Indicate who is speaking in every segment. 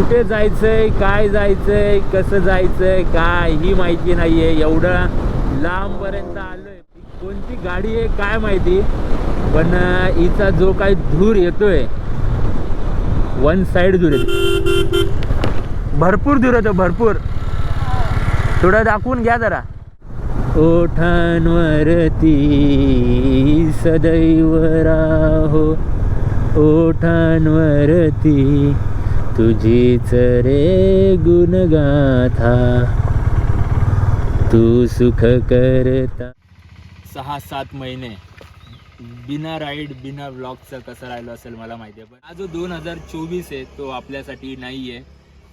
Speaker 1: कुठे जायचंय काय जायचंय कसं जायचंय काय ही माहिती नाहीये. एवढं लांबपर्यंत आलोय. कोणती गाडी आहे काय माहिती? पण हिचा जो काही धूर येतोय वन साइड धूर येतो भरपूर धूर येतो भरपूर. थोडं दाखवून घ्या जरा. ओठांवरती सदैव राहो. ओठांवरती तुझीच रे गुणगाथा तू सुख करता. सहा सात महिने. बिना राईड बिना व्लॉगचं कसं राहिलो असेल मला माहिती आहे पण हा जो दोन हजार चोवीस आहे तो आपल्यासाठी नाही आहे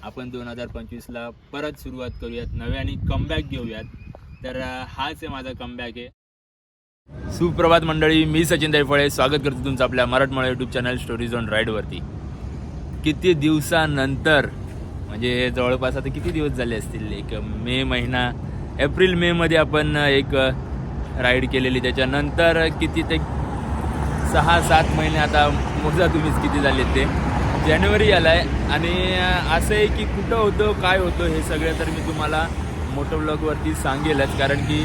Speaker 1: आपण दोन हजार पंचवीसला परत सुरुवात करूयात नव्याने कमबॅक घेऊयात. तर हाच आहे माझा कमबॅक आहे. सुप्रभात मंडळी मी सचिन दैफळे स्वागत करतो तुमचं आपल्या मराठमोळा यूट्यूब चॅनल स्टोरीज ऑन राईडवरती किती दिवसानंतर? म्हणजे जवळपास आता किती दिवस झाले असतील? एक मे महिना एप्रिल मेमध्ये आपण एक राईड केलेली. त्याच्यानंतर किती ते सहा सात महिने आता मोजा तुम्हीच किती झाले ते. जानेवारी आला आहे आणि असं आहे की कुठं होतं काय होतं हे सगळं तर मी तुम्हाला मोटो ब्लॉगवरती सांगेलच. कारण की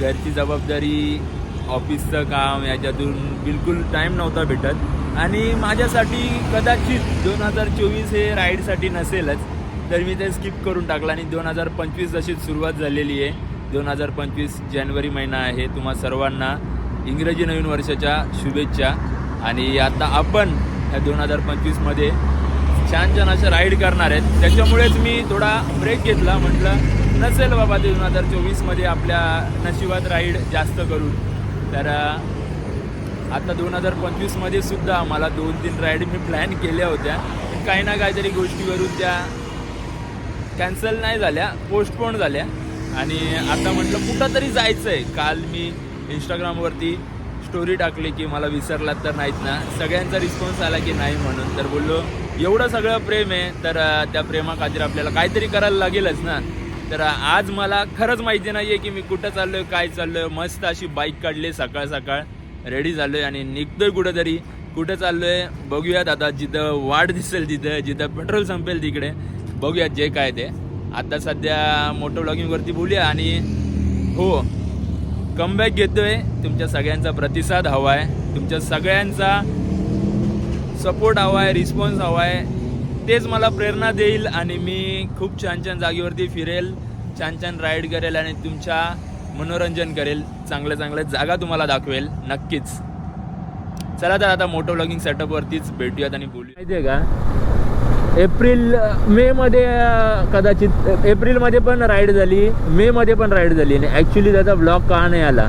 Speaker 1: घरची जबाबदारी ऑफिसचं काम याच्यातून बिलकुल टाईम नव्हता भेटत. आणि माझ्यासाठी कदाचित दोन हजार चोवीस हे राईडसाठी नसेलच तर मी ते स्किप करून टाकलं. आणि दोन हजार पंचवीस जशी सुरुवात झालेली आहे दोन हजार पंचवीस जानेवारी महिना आहे. तुम्हा सर्वांना इंग्रजी नवीन वर्षाच्या शुभेच्छा. आणि आता आपण ह्या दोन हजार पंचवीसमध्ये छान छान अशा राईड करणार आहेत. त्याच्यामुळेच मी थोडा ब्रेक घेतला. म्हटलं नसेल बाबा ते दोन हजार चोवीसमध्ये आपल्या नशिबात राईड जास्त करून तर आता दोन हजार पंचवीसमध्ये सुद्धा मला दोन तीन राईड मी प्लॅन केल्या होत्या. काही ना काहीतरी गोष्टीवरून त्या कॅन्सल नाही झाल्या पोस्टपोन झाल्या. आणि आता म्हटलं कुठं तरी जायचं आहे काल मी इंस्टाग्रामवरती स्टोरी टाकली की मला विसरलात तर नाहीत ना. सगळ्यांचा रिस्पॉन्स आला की नाही म्हणून. तर बोललो एवढं सगळं प्रेम आहे तर त्या प्रेमाखातीर आपल्याला काहीतरी करायला लागेलच ना. तर आज मला खरंच माहिती नाही आहे की मी कुठं चाललोय काय चाललोय. मस्त अशी बाईक काढली सकाळ सकाळ रेडी झालो आहे आणि निघतोय कुठंतरी. कुठं आहे बघूयात आता जिथं वाढ दिसेल तिथं जिथं पेट्रोल संपेल तिकडे. बघूयात जे काय ते. आता सध्या मोटो ब्लॉगिंगवरती बोलूया आणि हो कमबॅक घेतोय. तुमच्या सगळ्यांचा प्रतिसाद हवा आहे तुमच्या सगळ्यांचा सपोर्ट हवा आहे रिस्पॉन्स हवा आहे तेच मला प्रेरणा देईल आणि मी खूप छान छान जागेवरती फिरेल छान छान राईड करेल आणि तुमच्या मनोरंजन करेल चांगल्या चांगल्या जागा तुम्हाला दाखवेल नक्कीच. चला तर आता मोटो ब्लॉगिंग सेटअपवरतीच भेटूयात आणि बोलू माहिती आहे का? एप्रिल मेमध्ये कदाचित एप्रिलमध्ये पण राईड झाली मेमध्ये पण राईड झाली आणि ॲक्च्युली त्याचा ब्लॉग का नाही आला?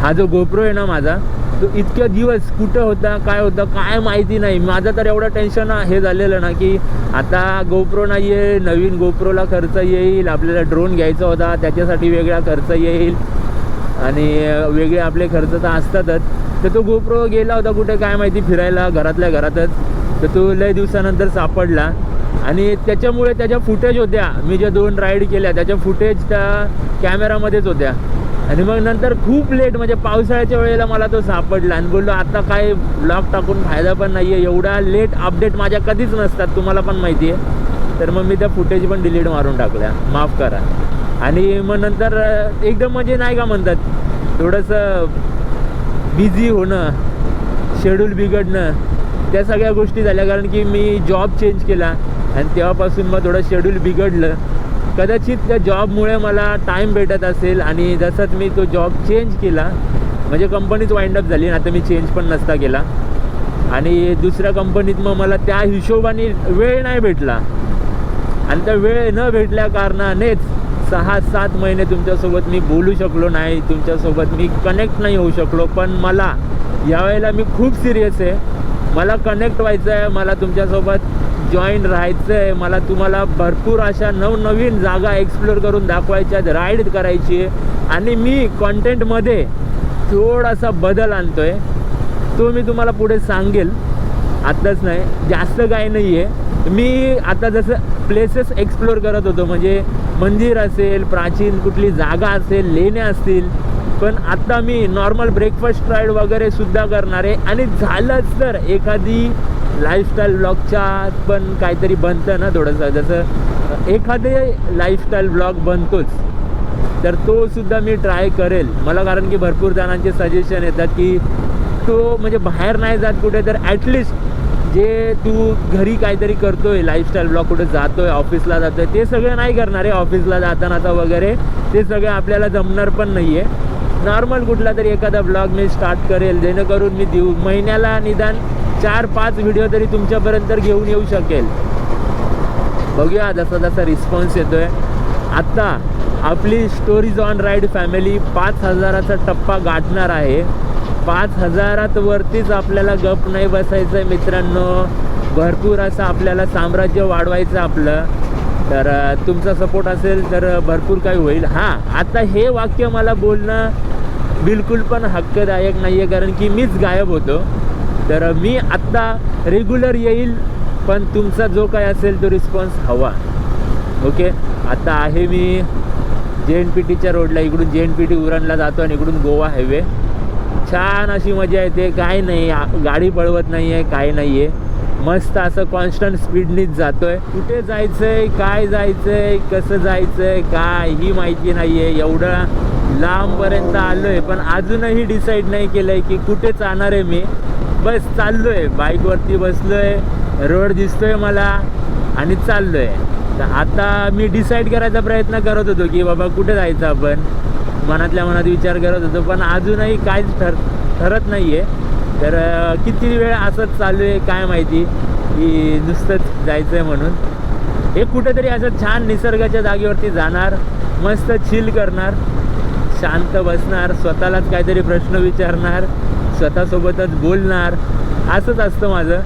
Speaker 1: हा जो गोप्रो आहे ना माझा तो इतक्या दिवस कुठं होता काय होता काय माहिती नाही. माझं तर एवढं टेन्शन हे झालेलं ना की आता गोप्रो नाही आहे नवीन गोप्रोला खर्च येईल आपल्याला ड्रोन घ्यायचा होता त्याच्यासाठी वेगळा खर्च येईल. आणि वेगळे आपले खर्च तर असतातच. तर तो गोप्रो गेला होता कुठे काय माहिती फिरायला घरातल्या घरातच. तर तो लय दिवसानंतर सापडला. आणि त्याच्यामुळे त्याच्या फुटेज होत्या. मी ज्या दोन राईड केल्या त्याच्या फुटेज त्या कॅमेरामध्येच होत्या. आणि मग नंतर खूप लेट म्हणजे पावसाळ्याच्या वेळेला मला तो सापडला. आणि बोललो आता काय ब्लॉग टाकून फायदा पण नाही आहे एवढा लेट अपडेट माझ्या कधीच नसतात तुम्हाला पण माहिती आहे तर मग मी त्या फुटेज पण डिलीट मारून टाकल्या. माफ करा. आणि मग नंतर एकदम म्हणजे नाही का म्हणतात थोडंसं बिझी होणं शेड्यूल बिघडणं त्या सगळ्या गोष्टी झाल्या. कारण की मी जॉब चेंज केला. आणि तेव्हापासून मग थोडं शेड्यूल बिघडलं. कदाचित त्या जॉबमुळे मला टाईम भेटत असेल आणि जसंच मी तो जॉब चेंज केला म्हणजे कंपनीच वाइंडअप झाली आणि आता मी चेंज पण नसता केला. आणि दुसऱ्या कंपनीत मग मला त्या हिशोबाने वेळ नाही भेटला. आणि त्या वेळ न भेटल्या कारणानेच सहा सात महिने तुमच्यासोबत मी बोलू शकलो नाही तुमच्यासोबत मी कनेक्ट नाही होऊ शकलो. पण मला यावेळेला मी खूप सिरियस आहे. मला कनेक्ट व्हायचं आहे मला तुमच्यासोबत जॉईन राहायचं आहे मला तुम्हाला भरपूर अशा नवनवीन जागा एक्सप्लोर करून दाखवायच्या आहेत राईड करायची. आहे आणि मी कॉन्टेंटमध्ये थोडासा बदल आणतो आहे तो मी तुम्हाला पुढे सांगेल. आत्ताच नाही जास्त काही नाही आहे मी आता जसं प्लेसेस एक्सप्लोर करत होतो म्हणजे मंदिर असेल प्राचीन कुठली जागा असेल लेण्या असतील. पण आत्ता मी नॉर्मल ब्रेकफास्ट राईड वगैरे सुद्धा करणार. आहे आणि झालंच तर एखादी लाईफस्टाईल ब्लॉगच्या पण काहीतरी बनतं ना थोडंसं. जसं एखादे लाईफस्टाईल ब्लॉग बनतोच. तर तो सुद्धा मी ट्राय करेल. मला कारण की भरपूर जणांचे सजेशन येतात की तो म्हणजे बाहेर नाही जात कुठे तर ॲटलिस्ट जे तू घरी काहीतरी करतोय लाईफस्टाईल ब्लॉग कुठे जातोय ऑफिसला जातोय ते सगळं नाही करणार आहे. ऑफिसला जाताना वगैरे ते सगळं आपल्याला जमणार पण नाही आहे नॉर्मल कुठला तरी एखादा ब्लॉग मी स्टार्ट करेल. जेणेकरून मी देऊ महिन्याला निदान चार पाच व्हिडिओ तरी तुमच्यापर्यंत घेऊन येऊ शकेल. बघूया जसा जसा रिस्पॉन्स येतोय. आत्ता आपली स्टोरीज ऑन राईड फॅमिली पाच हजाराचा टप्पा गाठणार आहे. पाच हजारात वरतीच आपल्याला गप नाही बसायचं आहे मित्रांनो. भरपूर असं आपल्याला साम्राज्य वाढवायचं आपलं. तर तुमचा सपोर्ट असेल तर भरपूर काही होईल. हां आता हे वाक्य मला बोलणं बिलकुल पण हक्कदायक नाही आहे कारण की मीच गायब होतो. तर मी आत्ता रेग्युलर येईल पण तुमचा जो काय असेल तो रिस्पॉन्स हवा. ओके आता आहे मी जे एन पी टीच्या रोडला इकडून जे एन पी टी उरणला जातो आणि इकडून गोवा हायवे छान अशी मजा येते. काय नाही गाडी पळवत नाही आहे काय नाही आहे मस्त असं कॉन्स्टंट स्पीडनीच जातो आहे कुठे जायचं आहे काय जायचं आहे कसं जायचं आहे काय ही माहिती नाही आहे एवढं लांबपर्यंत आलो आहे पण अजूनही डिसाईड नाही केलं आहे की कुठे जाणार आहे मी. बस चाललोय. बाईकवरती बसलोय. रोड दिसतोय मला आणि चाललोय. तर आता मी डिसाईड करायचा प्रयत्न करत होतो की बाबा कुठे जायचं आपण? मनातल्या मनात विचार करत होतो पण अजूनही काहीच ठर ठरत नाही आहे तर किती वेळ असंच चालू आहे काय माहिती? की नुसतंच जायचं आहे म्हणून. हे कुठेतरी असं छान निसर्गाच्या जागेवरती जाणार मस्त चिल करणार शांत बसणार स्वतःलाच काहीतरी प्रश्न विचारणार स्वतःसोबतच बोलणार. असंच असतं माझं.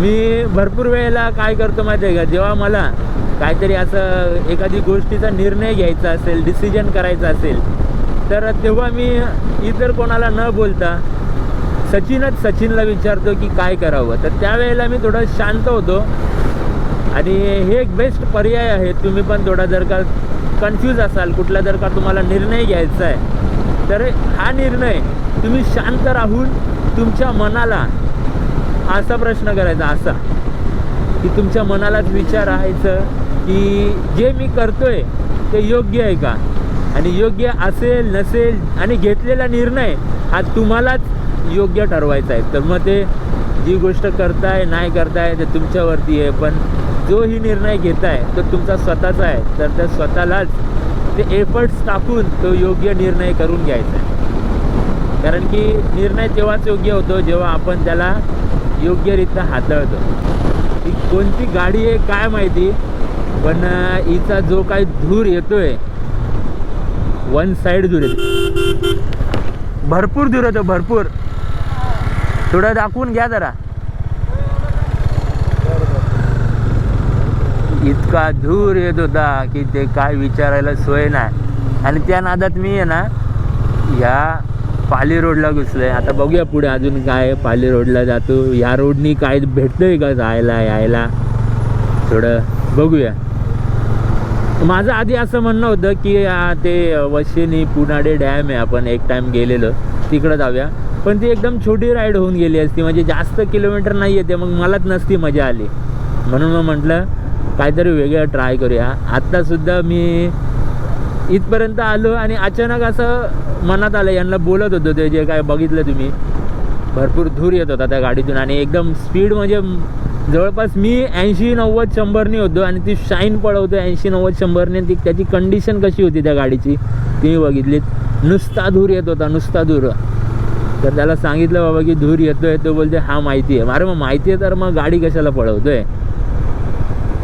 Speaker 1: मी भरपूर वेळेला काय करतो माहिती आहे का? जेव्हा मला काहीतरी असं एखादी गोष्टीचा निर्णय घ्यायचा असेल डिसिजन करायचा असेल तर तेव्हा मी इतर कोणाला न बोलता सचिनच सचिनला विचारतो की काय करावं? तर त्यावेळेला मी थोडं शांत होतो. आणि हे एक बेस्ट पर्याय आहे. तुम्ही पण थोडा जर का कन्फ्यूज असाल कुठला जर का तुम्हाला निर्णय घ्यायचा आहे तर हा निर्णय तुम्ही शांत राहून तुमच्या मनाला असा प्रश्न करायचा असा की तुमच्या मनालाच विचारायचं की जे मी करतोय ते योग्य आहे का? आणि योग्य असेल नसेल आणि घेतलेला निर्णय हा तुम्हालाच योग्य ठरवायचा आहे. तर मग ते जी गोष्ट करताय नाही करताय ते तुमच्यावरती आहे. पण जो ही निर्णय घेताय तो तुमचा स्वतःचा आहे. तर त्या स्वतःलाच ते एफर्ट्स टाकून तो योग्य निर्णय करून घ्यायचा आहे. कारण की निर्णय तेव्हाच योग्य होतो जेव्हा आपण त्याला योग्यरित्या हाताळतो. ही कोणती गाडी आहे काय माहिती पण हिचा जो काही धूर येतोय वन साईड धूर येतो. भरपूर धूर येतो भरपूर. थोडं दाखवून घ्या जरा. इतका धूर येत होता की ते काय विचारायला सोय नाही. आणि त्या नादात मी आहे ना ह्या पाली रोडला घुसलोय. आता बघूया पुढे अजून काय पाली रोडला जातो. ह्या रोडनी काय भेटतंय का जायला यायला? थोडं बघूया. माझं आधी असं म्हणणं होतं की ते वशिनी पुनाडे डॅम आहे. आपण एक टाईम गेलेलो. तिकडं जाऊया. पण ती एकदम छोटी राईड होऊन गेली असती. म्हणजे जास्त किलोमीटर नाही येते मग मलाच नसती मजा आली. म्हणून मग म्हटलं काहीतरी वेगळं ट्राय करूया. आत्तासुद्धा मी इथपर्यंत आलो आणि अचानक असं मनात आलं यांना बोलत होतो ते जे काय बघितलं तुम्ही. भरपूर धूर येत होता त्या गाडीतून आणि एकदम स्पीड म्हणजे जवळपास मी ऐंशी नव्वद शंभरने होतो आणि ती शाईन पळवतो ऐंशी नव्वद शंभरने ती त्याची कंडिशन कशी होती त्या गाडीची ती बघितलीत. नुसता धूर येत होता नुसता धूर. तर त्याला सांगितलं बाबा की धूर येतोय तो बोलते हा माहिती आहे. अरे मग माहिती आहे तर मग गाडी कशाला पळवतोय?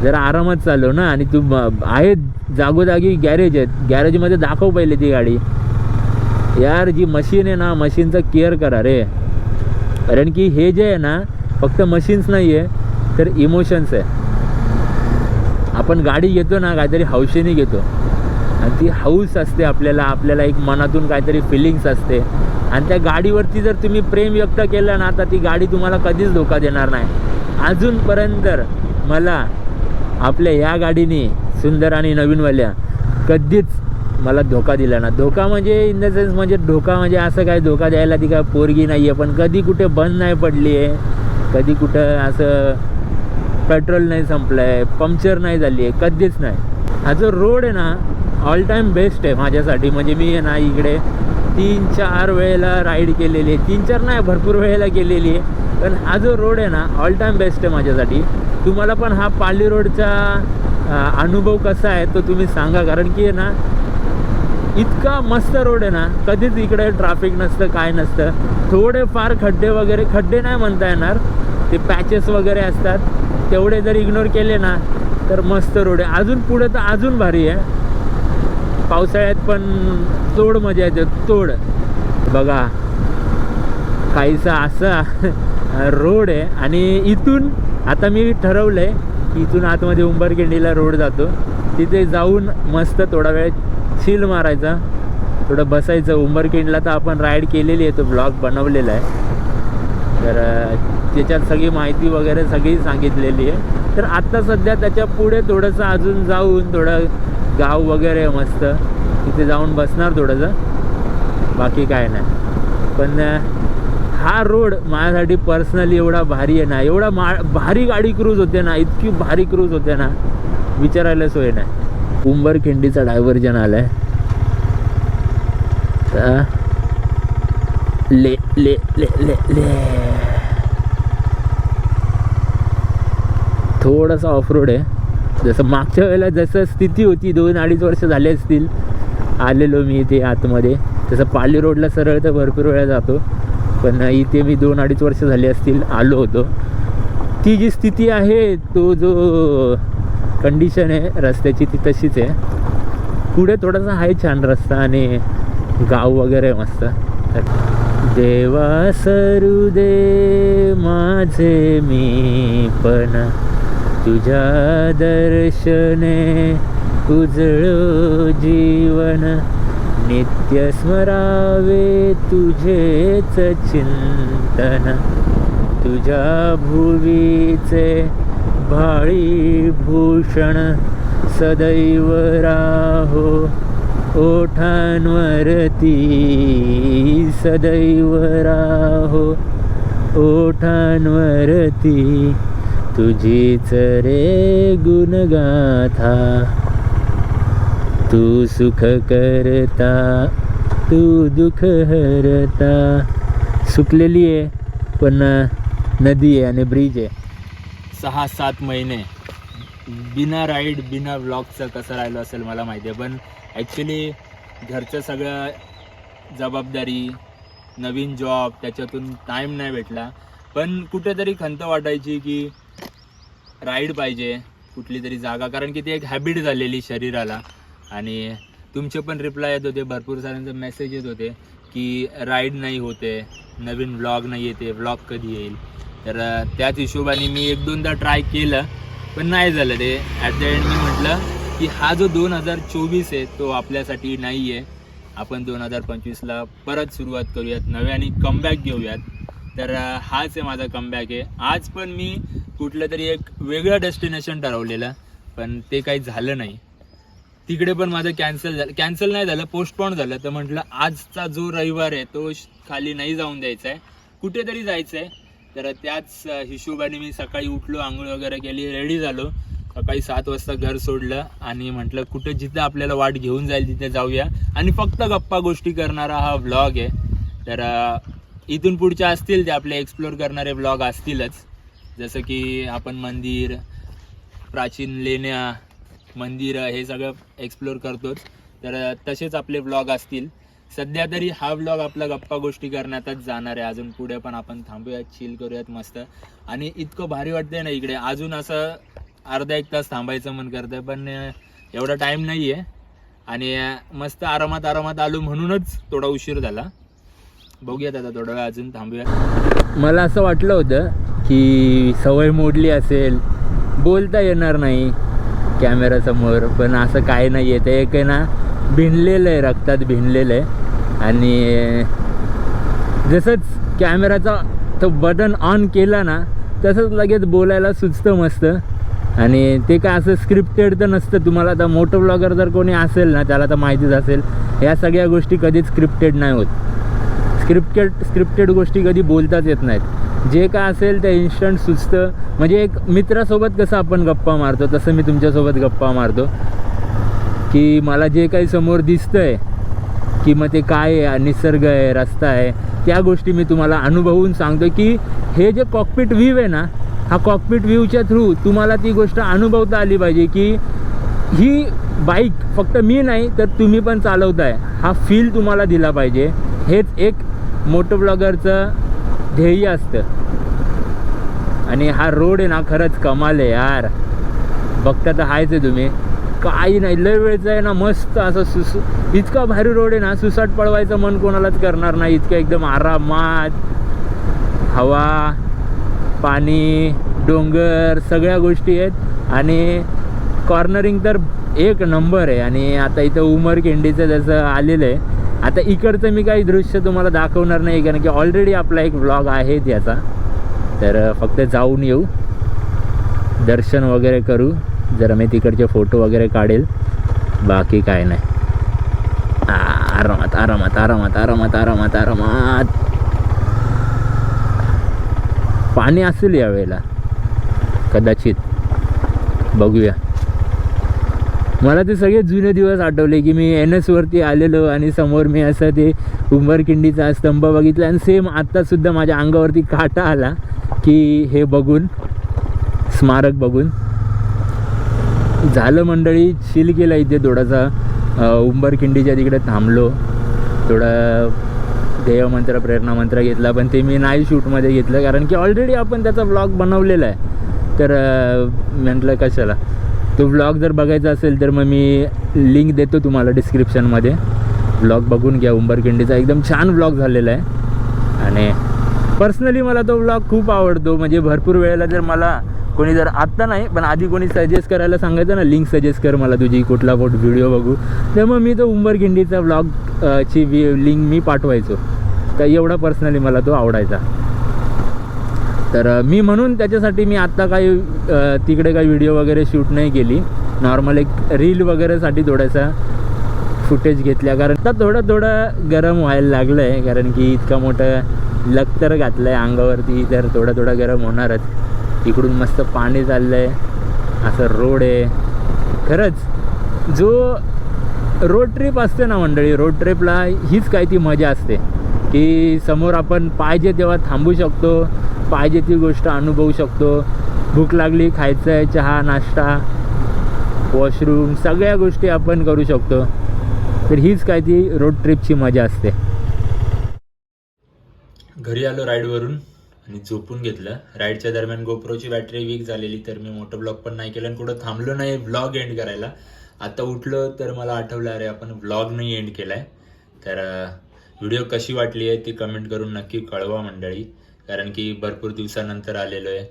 Speaker 1: जरा आरामात चालव ना. आणि तू आहेत जागोजागी गॅरेज आहेत. गॅरेजमध्ये दाखव पहिले ती गाडी. यार जी मशीन आहे ना मशीनचा केअर करा रे. कारण की हे जे आहे ना फक्त मशीन्स नाही आहे तर इमोशन्स आहे. आपण गाडी घेतो ना काहीतरी हौशेने घेतो. आणि ती हौस असते आपल्याला आपल्याला एक मनातून काहीतरी फिलिंग्स असते. आणि त्या गाडीवरती जर तुम्ही प्रेम व्यक्त केलं ना तर ती गाडी तुम्हाला कधीच धोका देणार नाही. अजूनपर्यंत मला आपल्या या गाडीने सुंदर आणि नवीनवाल्या कधीच मला धोका दिला ना. धोका म्हणजे इन द सेन्स म्हणजे धोका म्हणजे असं काय धोका द्यायला ती काय पोरगी नाही आहे पण कधी कुठे बंद नाही पडली आहे कधी कुठं असं पेट्रोल नाही संपलं आहे पंक्चर नाही झाली आहे कधीच नाही. हा जो रोड आहे ना ऑल टाईम बेस्ट आहे माझ्यासाठी. म्हणजे मी आहे ना इकडे तीन चार वेळेला राईड केलेली आहे. तीन चार नाही भरपूर वेळेला केलेली आहे. पण हा जो रोड आहे ना ऑल टाईम बेस्ट आहे माझ्यासाठी. तुम्हाला पण हा पाली रोडचा अनुभव कसा आहे तो तुम्ही सांगा. कारण की आहे ना इतका मस्त रोड आहे ना कधीच इकडे ट्रॅफिक नसतं काय नसतं. थोडे फार खड्डे वगैरे खड्डे नाही म्हणता येणार. ते पॅचेस वगैरे असतात. तेवढे जर इग्नोर केले ना तर मस्त रोड आहे. अजून पुढे तर अजून भारी आहे. पावसाळ्यात पण तोड मजा येते तोड. बघा काहीसा असा रोड आहे. आणि इथून आता मी ठरवलं आहे की इथून आतमध्ये उंबरकिंडीला रोड जातो. तिथे जाऊन मस्त थोडा वेळ चिल मारायचा. थोडं बसायचं. उंबरकिंडला तर आपण राईड केलेली आहे. तो ब्लॉग बनवलेला आहे. तर त्याच्यात सगळी माहिती वगैरे सगळी सांगितलेली आहे. तर आत्ता सध्या त्याच्या पुढे थोडंसं अजून जाऊन थोडं गाव वगैरे आहे मस्त. तिथे जाऊन बसणार थोडंसं. बाकी काय नाही. पण हा रोड माझ्यासाठी पर्सनली एवढा भारी आहे ना एवढा मा भारी गाडी क्रूज होते ना इतकी भारी क्रूज होते ना विचारायला सोय नाही. उंबरखिंडीचा डायव्हर्जन आलाय. ले ले ले ले ले. थोडासा ऑफ रोड आहे. जसं मागच्या वेळेला जसं स्थिती होती दोन अडीच वर्ष झाले असतील. आलेलो मी इथे आतमध्ये. तसं पाली रोडला सरळ तर भरपूर वेळा जातो. पण इथे मी दोन अडीच वर्ष झाले असतील आलो होतो. ती जी स्थिती आहे तो जो कंडिशन आहे रस्त्याची ती तशीच आहे. पुढे थोडासा आहे छान रस्ता आणि गाव वगैरे मस्त. देवा सरू दे माझे मी पण तुझ्या दर्शने उजळो जीवन. नित्य स्मरावे तुझेच चिंतन. तुझ्या भुवीचे भाळी भूषण सदैव राहो. ओठांवरती सदैव राहो. ओठांवरती तुझीच रे गुणगाथा. तू सुख करता तू दुःख हरता. सुकलेली आहे पण नदी आहे आणि ब्रिज आहे. सहा सात महिने. बिना राईड बिना ब्लॉगचं कसं राहिलं असेल मला माहिती आहे पण ॲक्च्युली घरचं सगळं जबाबदारी नवीन जॉब त्याच्यातून टाईम नाही भेटला. पण कुठेतरी खंत वाटायची की राईड पाहिजे कुठली तरी जागा. कारण की ती एक हॅबिट झालेली शरीराला. आणि तुमचे पण रिप्लाय येत होते भरपूर साऱ्यांचे मेसेज येत होते की राईड नाही होते नवीन व्लॉग नाही येते व्लॉग कधी येईल? तर त्याच हिशोबाने मी एक दोनदा ट्राय केलं पण नाही झालं ते ॲट द एंड मी म्हटलं की हा जो दोन हजार चोवीस आहे तो आपल्यासाठी नाही आहे. आपण दोन हजार पंचवीसला परत सुरुवात करूयात नव्याने कमबॅक घेऊयात. तर हाच आहे माझा कमबॅक आहे. आज पण मी कुठलं तरी एक वेगळं डेस्टिनेशन ठरवलेलं पण ते काही झालं नाही. तिकडे पण माझं कॅन्सल झालं. कॅन्सल नाही झालं पोस्टपोन झालं. तर म्हटलं आजचा जो रविवार आहे तो श- खाली नाही जाऊन द्यायचा आहे कुठेतरी जायचं आहे तर त्याच हिशोबाने मी सकाळी उठलो आंघोळ वगैरे केली रेडी झालो. सकाळी सात वाजता घर सोडलं आणि म्हटलं कुठे जिथं आपल्याला वाट घेऊन जाईल तिथे जाऊया. आणि फक्त गप्पा गोष्टी करणारा हा व्लॉग आहे. तर इथून पुढच्या असतील ते आपले एक्सप्लोर करणारे ब्लॉग असतीलच. जसं की आपण मंदिर प्राचीन लेण्या मंदिरं हे सगळं एक्सप्लोर करतोच. तर तसेच आपले व्लॉग असतील. सध्या तरी हा व्लॉग आपला गप्पा गोष्टी करण्यातच जाणार आहे. अजून पुढे पण आपण थांबूयात चिल करूयात मस्त. आणि इतकं भारी वाटतंय ना इकडे. अजून असं अर्धा एक तास थांबायचं मन करतंय पण एवढा टाईम नाही आहे आणि मस्त आरामात आरामात आलो म्हणूनच थोडा उशीर झाला. बघूयात आता थोडा वेळ अजून थांबूया मला असं वाटलं होतं की सवय मोडली असेल बोलता येणार नाही. कॅमेरासमोर पण असं काय नाही आहे ते एक आहे ना भिनलेलं आहे रक्तात भिनलेलं आहे. आणि जसंच कॅमेराचा तो बटन ऑन केला ना तसंच लगेच बोलायला सुचतं मस्त. आणि ते काय असं स्क्रिप्टेड तर नसतं. तुम्हाला आता मोठं ब्लॉगर जर कोणी असेल ना त्याला तर माहितीच असेल. या सगळ्या गोष्टी कधीच स्क्रिप्टेड नाही होत. स्क्रिप्टेड स्क्रिप्टेड गोष्टी कधी बोलताच येत नाहीत. जे काय असेल ते इन्स्टंट सुचतं. म्हणजे एक मित्रासोबत कसं आपण गप्पा मारतो तसं मी तुमच्यासोबत गप्पा मारतो. की मला जे काही समोर दिसतंय की मग ते काय आहे निसर्ग आहे रस्ता आहे त्या गोष्टी मी तुम्हाला अनुभवून सांगतो की हे जे कॉकपिट व्ह्यू आहे ना हा कॉकपिट व्ह्यूच्या थ्रू तुम्हाला ती गोष्ट अनुभवता आली पाहिजे की ही बाईक फक्त मी नाही तर तुम्ही पण चालवताय. हा फील तुम्हाला दिला पाहिजे. हेच एक मोटो ब्लॉगरचं ध्येय असतं. आणि हा रोड आहे ना खरंच कमाल आहे यार. बघता तर आहेच आहे तुम्ही. काही नाही लय वेळचं आहे ना मस्त असं सुस इतका भारी रोड आहे ना सुसाट पळवायचं मन कोणालाच करणार नाही. इतकं एकदम आरामात हवा पाणी डोंगर सगळ्या गोष्टी आहेत. आणि कॉर्नरिंग तर एक नंबर आहे. आणि आता इथं उमरखिंडीचं जसं आलेलं आहे आता इकडचं मी काही दृश्य तुम्हाला दाखवणार नाही कारण की ऑलरेडी आपला एक ब्लॉग आहे याचा तर फक्त जाऊन येऊ. दर्शन वगैरे करू. जरा मी तिकडचे फोटो वगैरे काढेल. बाकी काय नाही. आ, आरामात आरामात आरामात आरामात आरामात आरामात. पाणी असेल यावेळेला. कदाचित. बघूया. मला ते सगळे जुने दिवस आठवले की मी एन एसवरती आलेलो आणि समोर मी असं ते उंबरकिंडीचा स्तंभ बघितला आणि सेम आत्तासुद्धा माझ्या अंगावरती काटा आला की हे बघून स्मारक बघून. झालं मंडळी चिल केला इथे थोडासा. उंबरकिंडीच्या उंबरखिंडीच्या तिकडे थांबलो. थोडा देवमंत्र प्रेरणा मंत्र घेतला पण ते मी नाही शूटमध्ये घेतलं कारण की ऑलरेडी आपण त्याचा ब्लॉग बनवलेला आहे. तर म्हटलं कशाला? तो व्लॉग जर बघायचा असेल तर मग मी लिंक देतो तुम्हाला डिस्क्रिप्शनमध्ये ब्लॉग बघून घ्या. उंबरखिंडीचा एकदम छान व्लॉग झालेला आहे. आणि पर्सनली मला तो व्लॉग खूप आवडतो. म्हणजे भरपूर वेळेला जर मला कोणी जर आत्ता नाही पण आधी कोणी सजेस्ट करायला सांगायचं ना लिंक सजेस्ट कर मला तुझी कुठला कुठ व्हिडिओ बघू. तर मग मी तो उंबरखिंडीचा व्लॉग ची लिंक मी पाठवायचो. तर एवढा पर्सनली मला तो आवडायचा. तर मी म्हणून त्याच्यासाठी मी आत्ता काही तिकडे काही व्हिडिओ वगैरे शूट नाही केली. नॉर्मल एक रील वगैरेसाठी थोडासा फुटेज घेतल्या. कारण आता थोडं थोडं गरम व्हायला लागलं आहे कारण की इतकं मोठं लक्तर घातलं आहे अंगावरती. तर थोडं थोडं गरम होणारच. इकडून मस्त पाणी चाललं आहे असं रोड आहे. खरंच जो रोड ट्रिप असते ना मंडळी रोड ट्रिपला हीच काय ती मजा असते. की समोर आपण पाहिजे तेव्हा थांबू शकतो. पाहिजे ती गोष्ट अनुभवू शकतो. भूक लागली खायचं आहे चहा नाश्ता वॉशरूम सगळ्या गोष्टी आपण करू शकतो. तर हीच काय ती रोड ट्रिपची मजा असते. घरी आलो राईडवरून आणि झोपून घेतलं. राईडच्या दरम्यान गोप्रोची बॅटरी वीक झालेली तर मी मोठं ब्लॉग पण नाही केलं आणि कुठं थांबलो नाही ब्लॉग एंड करायला. आता उठलो तर मला आठवलं अरे आपण ब्लॉग नाही एंड केलाय. तर व्हिडिओ कशी वाटली आहे ती कमेंट करून नक्की कळवा मंडळी. कारण की भरपूर दिवसानंतर आलेलो आहे.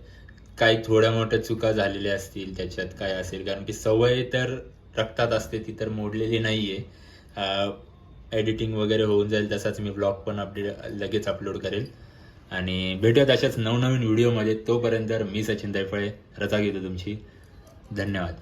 Speaker 1: काही थोड्या मोठ्या चुका झालेल्या असतील त्याच्यात काय असेल कारण की सवय तर रक्तात असते ती तर मोडलेली नाही आहे एडिटिंग वगैरे होऊन जाईल तसाच मी ब्लॉग पण अपडेट लगेच अपलोड करेल. आणि भेटूयात अशाच नवनवीन व्हिडिओमध्ये तोपर्यंत मी सचिन दैफळे रजा घेतो तुमची. धन्यवाद.